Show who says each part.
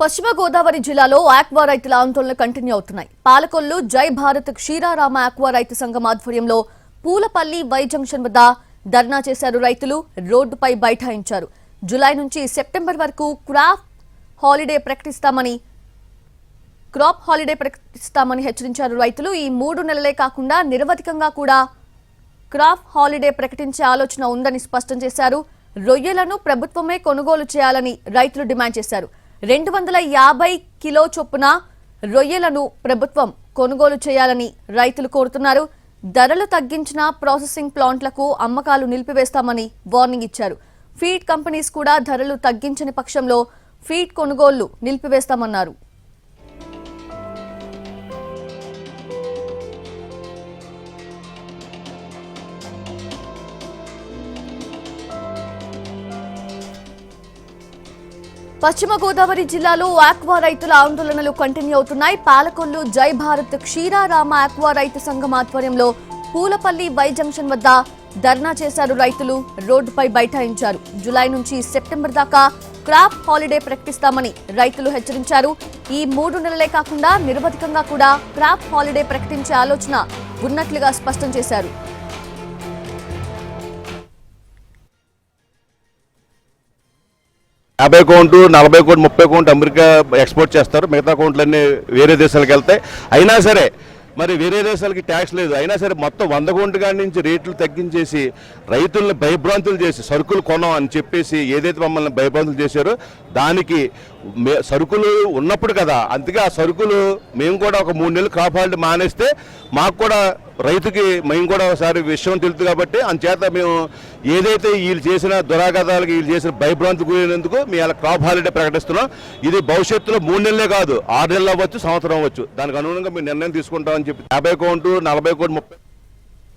Speaker 1: పశ్చిమ గోదావరి జిల్లాలో ఆక్వా రైతుల ఆందోళనలు కంటిన్యూ అవుతున్నాయి. పాలకొల్లు జై భారత్ క్షీరారామ ఆక్వా రైతు సంఘం ఆధ్వర్యంలో పూలపల్లి వై జంక్షన్ వద్ద ధర్నా చేశారు రైతులు. రోడ్డుపై బైఠాయించారు. జులై నుంచి సెప్టెంబర్ వరకు క్రాప్ హాలిడే ప్రకటిస్తామని క్రాప్ హాలిడే ప్రకటిస్తామని హెచ్చరించారు రైతులు. ఈ మూడు నెలలే కాకుండా నిరవధికంగా కూడా క్రాప్ హాలిడే ప్రకటించే ఆలోచన ఉందని స్పష్టం చేశారు. రొయ్యలను ప్రభుత్వమే కొనుగోలు చేయాలని రైతులు డిమాండ్ చేశారు. రెండు వందల యాభై కిలో చొప్పున రొయ్యలను ప్రభుత్వం కొనుగోలు చేయాలని రైతులు కోరుతున్నారు. ధరలు తగ్గించిన ప్రాసెసింగ్ ప్లాంట్లకు అమ్మకాలు నిలిపివేస్తామని వార్నింగ్ ఇచ్చారు. ఫీడ్ కంపెనీస్ కూడా ధరలు తగ్గించని పక్షంలో ఫీడ్ కొనుగోళ్ళు నిలిపివేస్తామన్నారు. పశ్చిమ గోదావరి జిల్లాలో ఆక్వా రైతుల ఆందోళనలు కంటిన్యూ అవుతున్నాయి. పాలకొల్లు జై భారత్ క్షీరారామ ఆక్వా రైతు సంఘం ఆధ్వర్యంలో పూలపల్లి వై జంక్షన్ వద్ద ధర్నా చేశారు రైతులు. రోడ్డుపై బైఠాయించారు. జులై నుంచి సెప్టెంబర్ దాకా క్రాప్ హాలిడే ప్రకటిస్తామని రైతులు హెచ్చరించారు. ఈ మూడు నెలలే కాకుండా నిరవధికంగా కూడా క్రాప్ హాలిడే ప్రకటించే ఆలోచన ఉన్నట్లుగా స్పష్టం చేశారు.
Speaker 2: యాభై కౌంటు నలభై కౌంటు ముప్పై కౌంటు అమెరికా ఎక్స్పోర్ట్ చేస్తారు. మిగతా కౌంట్లన్నీ వేరే దేశాలకు వెళ్తాయి. అయినా సరే మరి వేరే దేశాలకి ట్యాక్స్ లేదు. అయినా సరే మొత్తం వంద కౌంటు కాడి నుంచి రేట్లు తగ్గించేసి రైతుల్ని భయభ్రాంతులు చేసి సరుకులు కొనం అని చెప్పేసి ఏదైతే మమ్మల్ని భయభ్రాంతులు చేశారో దానికి సరుకులు ఉన్నప్పుడు కదా అందుకే ఆ సరుకులు మేము కూడా ఒక మూడు నెలలు క్రాప్ మానేస్తే మాకు కూడా రైతుకి మేము కూడా ఒకసారి విషయం తెలుసు కాబట్టి అంచేత మేము ఏదైతే వీళ్ళు చేసిన దురాగతాలకు వీళ్ళు చేసిన భయభ్రాంతి గురైనందుకు మేము అలా క్రాప్ హాలిడే ప్రకటిస్తున్నాం. ఇది భవిష్యత్తులో మూడు నెలలే కాదు ఆరు నెలలు అవ్వచ్చు సంవత్సరం అవ్వచ్చు. దానికి అనుగుణంగా మేము నిర్ణయం తీసుకుంటామని చెప్పి యాభై కౌంటు నలభై కౌంటు ముప్పై